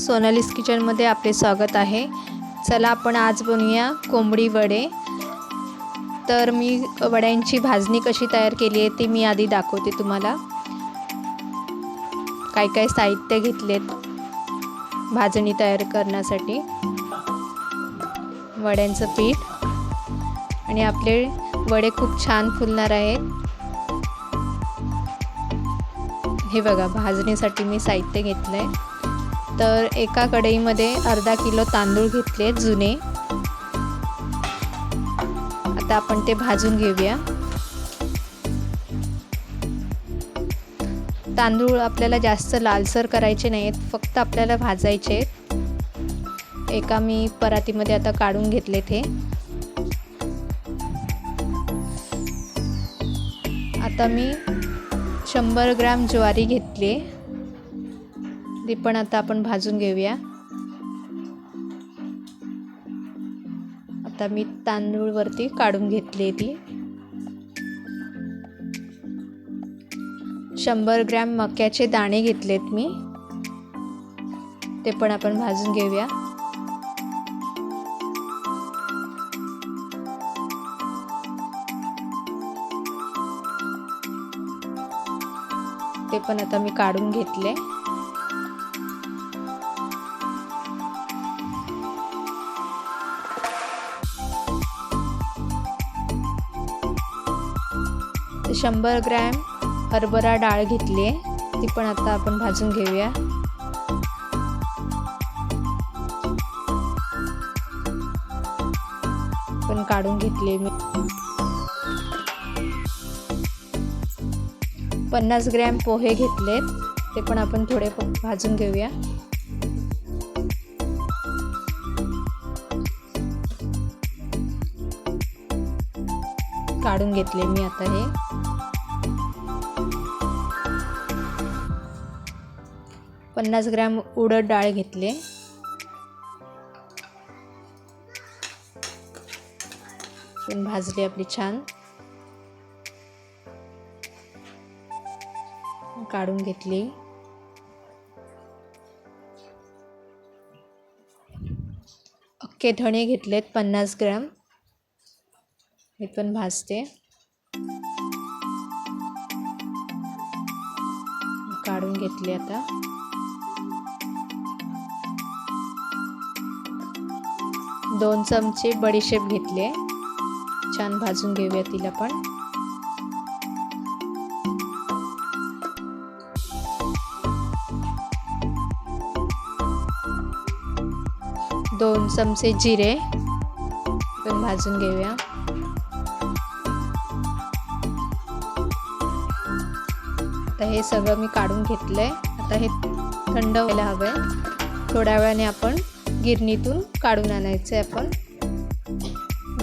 सोनालीस किचनमध्ये आपले स्वागत आहे. चला आपण आज बनवूया कोंबडी वडे. तर मी वड्यांची भाजणी कशी तयार केली आहे ती मी आधी दाखवते तुम्हाला. काय काय साहित्य घेतलेत भाजणी तयार करण्यासाठी. वड्यांचं पीठ. आणि आपले वडे खूप छान फुलणार आहेत. हे बघा भाजणीसाठी मी साहित्य घेतलं आहे तर एका कढईमध्ये अर्धा किलो तांदूळ घेतले जुने. आता आपण ते भाजून घेऊया. तांदूळ आपल्याला जास्त लालसर करायचे नाहीत फक्त आपल्याला भाजायचे एका मी परातीमध्ये आता काढून घेतले ते. आता मी शंभर ग्रॅम ज्वारी घेतली. ती पण आता आपण भाजून घेऊया. आता मी तांदूळवरती काढून घेतली ती. शंभर ग्रॅम मक्याचे दाणे घेतलेत मी. ते पण आपण भाजून घेऊया. ते पण आता मी काढून घेतले. शंभर ग्रॅम हरभरा डाळ घेतली आहे. ती पण आता आपण भाजून घेऊया. पण काढून घेतली मी. पन्नास ग्रॅम पोहे घेतलेत. ते पण आपण थोडे भाजून घेऊया. काढून घेतले मी आता हे. पन्नास ग्रॅम उडद डाळ घेतले. भाजली आपली छान. काढून घेतली. अख्खे धणे घेतलेत पन्नास ग्रॅम. हे पण भाजते. काढून घेतले आता. दोन चमचे बडीशेप घेतले छान भाजून घेऊया तिला पण. दोन चमचे जिरे पण भाजून घेऊया. आता हे सगळं मी काढून घेतलं आहे आता हे थंड व्हायला हवंय. थोड्या वेळाने आपण गिरणीतून काढून आणायचं आहे आपण.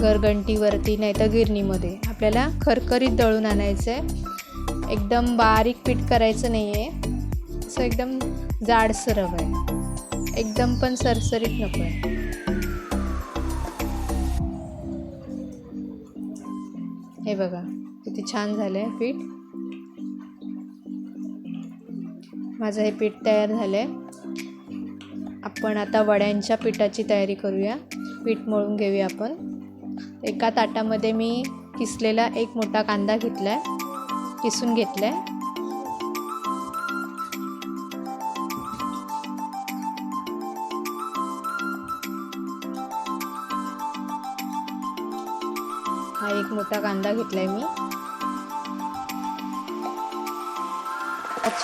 गरगंटीवरती नाही तर गिरणीमध्ये. आपल्याला खरखरीत दळून आणायचं आहे एकदम बारीक पीठ करायचं नाही आहे असं एकदम जाडसर हवं आहे एकदम पण सरसरीत नको आहे हे बघा किती छान झालं आहे पीठ. माझं हे पीठ तयार झालं आहे आपण आता वड्यांच्या पिठाची तयारी करूया. पीठ मळून घेऊया आपण. एका ताटामध्ये मी किसलेला एक मोठा कांदा घेतला आहे किसून घेतला आहे हा एक मोठा कांदा घेतलाय मी.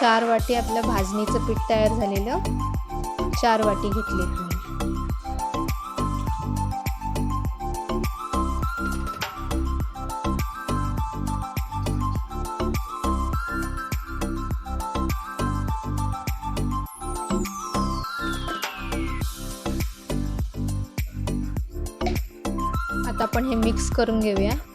चार वाटी आपलं भाजणीचं पीठ तयार झालेलं. चार वाटी घेतले. आता आपण हे मिक्स करून घेऊया.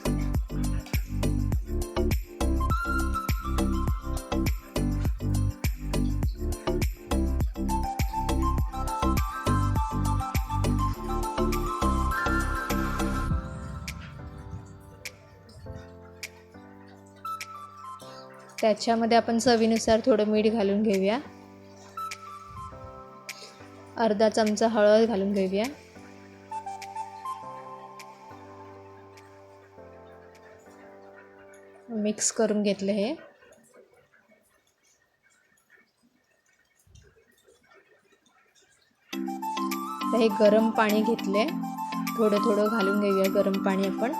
त्याच्यामध्ये आपण चवीनुसार थोडं मीठ घालून घेऊया. अर्धा चमचा हळद घालून घेऊया. मिक्स करून घेतलं हे. हे गरम पाणी घेतले थोडं थोडं घालून घेऊया गरम पाणी आपण.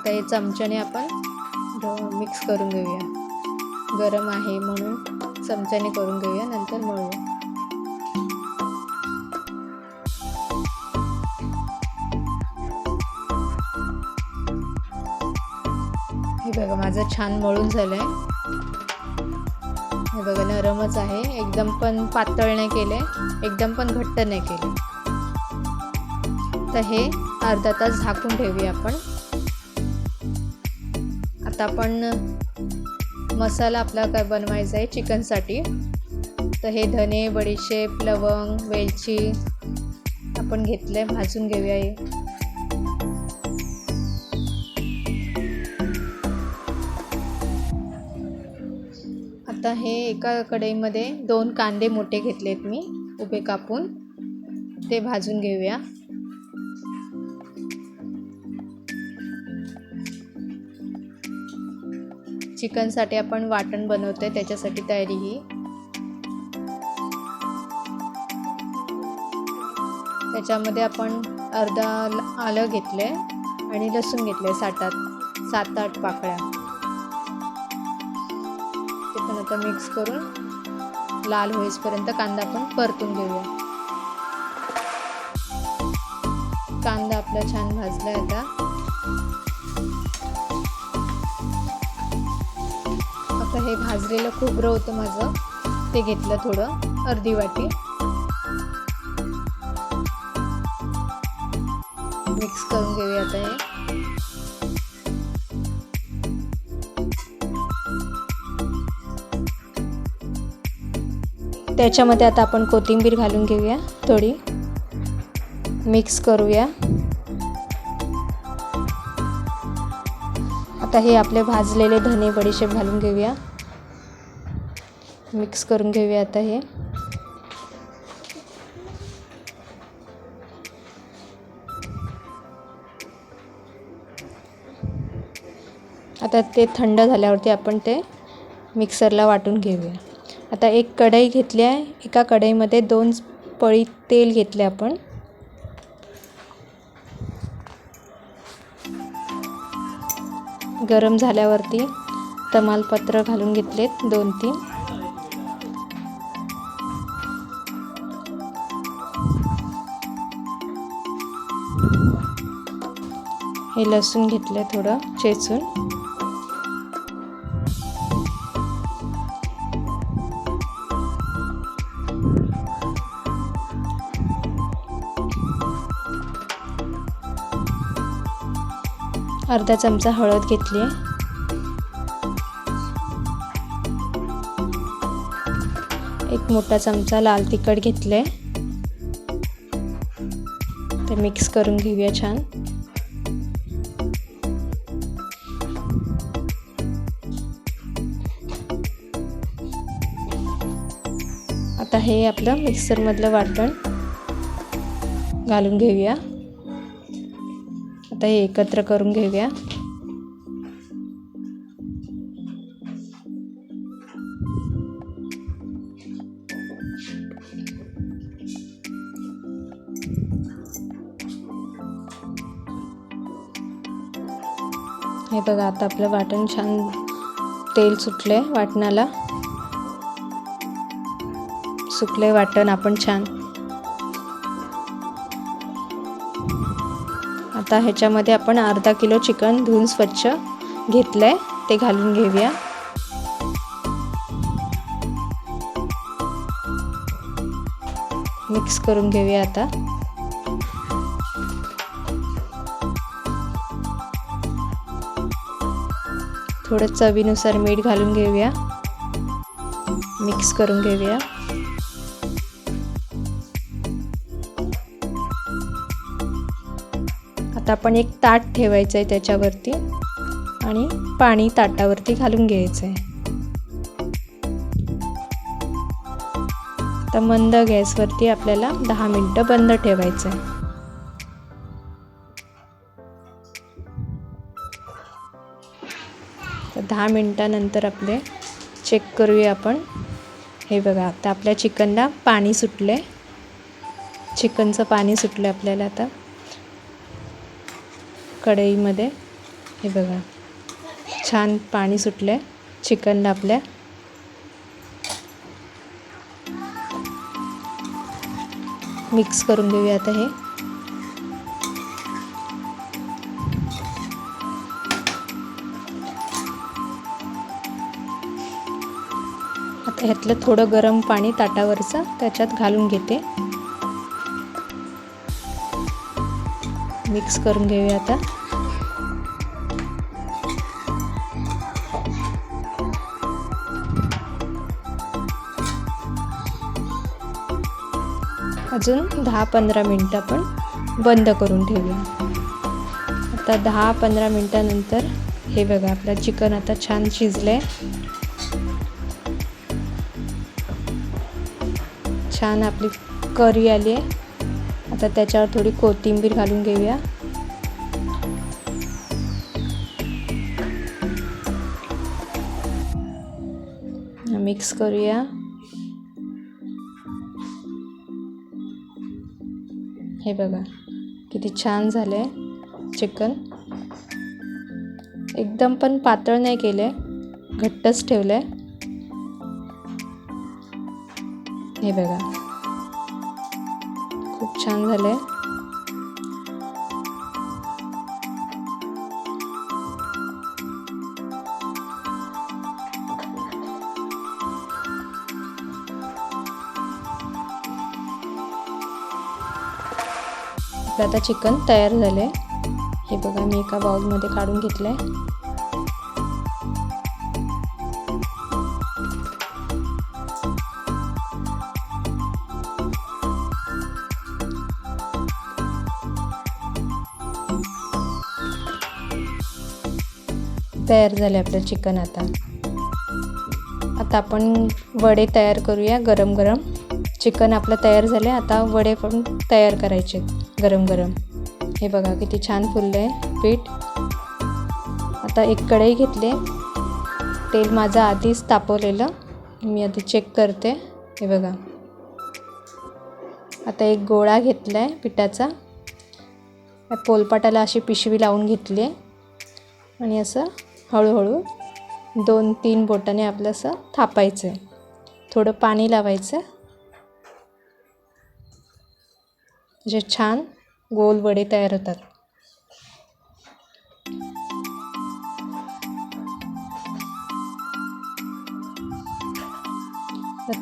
आता हे चमच्याने आपण मिक्स करून घेऊया. गरम आहे म्हणून चमच्याने करून घेऊया नंतर मळूया. हे बघा माझं छान मळून झालं आहे हे बघा नरमच आहे. एकदम पण पातळ नाही केले एकदम पण घट्ट नाही केले. तर हे अर्धा तास झाकून ठेवूया आपण. आता आपण मसाला आपला काय बनवायचा आहे चिकनसाठी. तर हे धने बडीशेप लवंग वेलची आपण घेतलं आहे भाजून घेऊया हे. आता हे एका कढईमध्ये दोन कांदे मोठे घेतलेत मी उभे कापून. ते भाजून घेऊया. चिकनसाठी आपण वाटण बनवतोय त्याच्यासाठी तयारी ही. त्याच्यामध्ये आपण अर्धा आलं घेतलं आहे आणि लसूण घेतलं सात आठ सात आठ पाकळ्या. ते पण आता मिक्स करून लाल होईपर्यंत कांदा आपण परतून घेऊया. कांदा आपला छान भाजला आहे आता. असं हे भाजलेलं खोबरं होतं माझं. ते घेतलं थोडं अर्धी वाटी. मिक्स करून घेऊया आता हे. त्याच्यामध्ये आता आपण कोथिंबीर घालून घेऊया थोडी. मिक्स करूया. आता हे आपले भाजलेले धने बडीशेप घालून घेऊया. मिक्स करून घेऊया आता हे. आता ते थंड झाल्यावरती आपण ते मिक्सरला वाटून घेऊया. आता एक कढई घेतली आहे. एका कढईमध्ये दोन पळी तेल घेतले आपण. गरम झाल्यावरती तमालपत्र घालून घेतलेत दोन तीन. हे लसूण घेतलं थोडं चेचून. अर्धा चमचा हळद घेतली. आहे एक मोठा चमचा लाल तिखट घेतले. ते मिक्स करून घेऊया छान. आता हे आपलं मिक्सरमधलं वाटण घालून घेऊया. आता हे एकत्र करून घेऊया. हे बघा आता आपलं वाटण छान तेल सुटले वाटणाला. सुकले वाटण आपण छान आता ह्याच्यामध्ये आपण अर्धा किलो चिकन धुवून स्वच्छ घेतलं आहे ते घालून घेऊया. मिक्स करून घेऊया आता. थोडं चवीनुसार मीठ घालून घेऊया. मिक्स करून घेऊया. आता आपण एक ताट ठेवायचं आहे त्याच्यावरती आणि पाणी ताटावरती घालून घ्यायचं आहे आता मंद गॅसवरती आपल्याला दहा मिनटं बंद ठेवायचं आहे तर दहा मिनटानंतर आपले चेक करूया आपण. हे बघा आता आपल्या चिकनला पाणी सुटले चिकनचं पाणी सुटलं आपल्याला आता. कढईमध्ये. हे बघा. छान पाणी सुटलं आहे चिकनला आपल्या मिक्स करून घेऊया आता हे. आता ह्यातलं थोडं गरम पाणी ताटावरचं त्याच्यात घालून घेते. मिक्स करून घेऊया आता. अजून दहा पंधरा मिनटं आपण बंद करून ठेवूया. आता दहा पंधरा मिनटानंतर हे बघा आपलं चिकन आता छान शिजलं आहे छान आपली करी आली आहे आता त्याच्यावर थोडी कोथिंबीर घालून घेऊया. मिक्स करूया. हे बघा किती छान झालं आहे चिकन. एकदम पण पातळ नाही केलं आहे घट्टच ठेवलं आहे हे बघा. खूप छान झालं आहे आता चिकन तयार झालं आहे हे बघा मी एका बाउलमध्ये काढून घेतलं आहे तयार झाले आपलं चिकन आता. आता आपण वडे तयार करूया गरम गरम. चिकन आपलं तयार झालं आहे आता वडे पण तयार करायचे गरम गरम. हे बघा किती छान फुललं आहे पीठ. आता एक कढई घेतले. तेल माझं आधीच तापवलेलं. मी आधी चेक करते. हे बघा. आता एक गोळा घेतला आहे पिठाचा पोलपाटाला अशी पिशवी लावून घेतली आहे आणि असं हळूहळू दोन तीन बोटाने आपलं असं थापायचं आहे थोडं पाणी लावायचं. जे छान गोल वडे तयार होतात.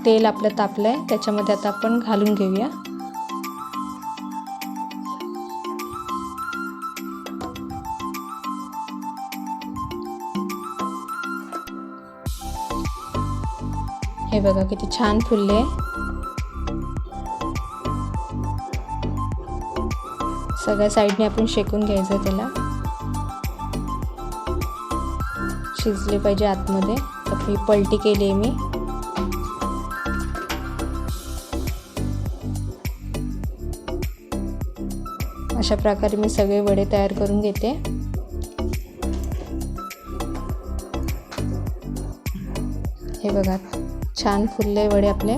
तेल आपलं तापलं आहे त्याच्यामध्ये आता आपण घालून घेऊया. हे बघा किती छान फुलले. सगळ्या साईडने आपण शेकून घ्यायचं त्याला. शिजले पाहिजे आतमध्ये. तर पलटी केली आहे मी. अशा प्रकारे मी सगळे वडे तयार करून घेते. हे बघा. छान फुलले वडे आपले.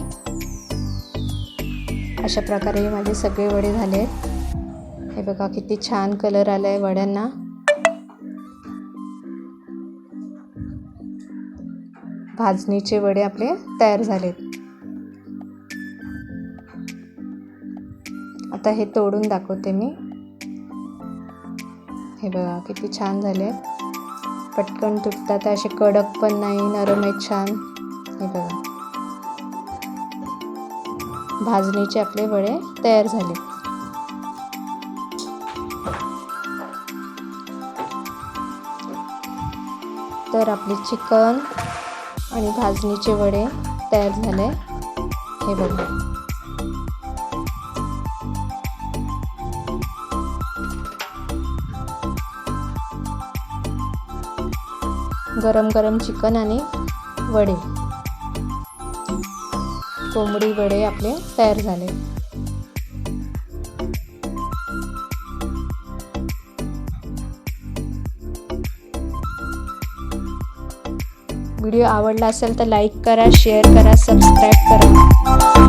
अशा प्रकारे माझे सगळे वडे झाले. हे बघा किती छान कलर आला आहे वड्यांना. भाजणीचे वडे आपले तयार झालेत. आता हे तोडून दाखवते मी. हे बघा किती छान झाले. पटकन तुटतात असे कडक पण नाही नरम आहेत छान. हे बघा. भाजणीचे आपले वडे तयार झाले. तर आपले चिकन आणि भाजणीचे वडे तयार झाले. हे बघा. गरम गरम चिकन आणि वडे. कोंबडी वडे आपले तयार झाले. व्हिडिओ आवडला असेल तर लाईक करा शेअर करा सबस्क्राईब करा.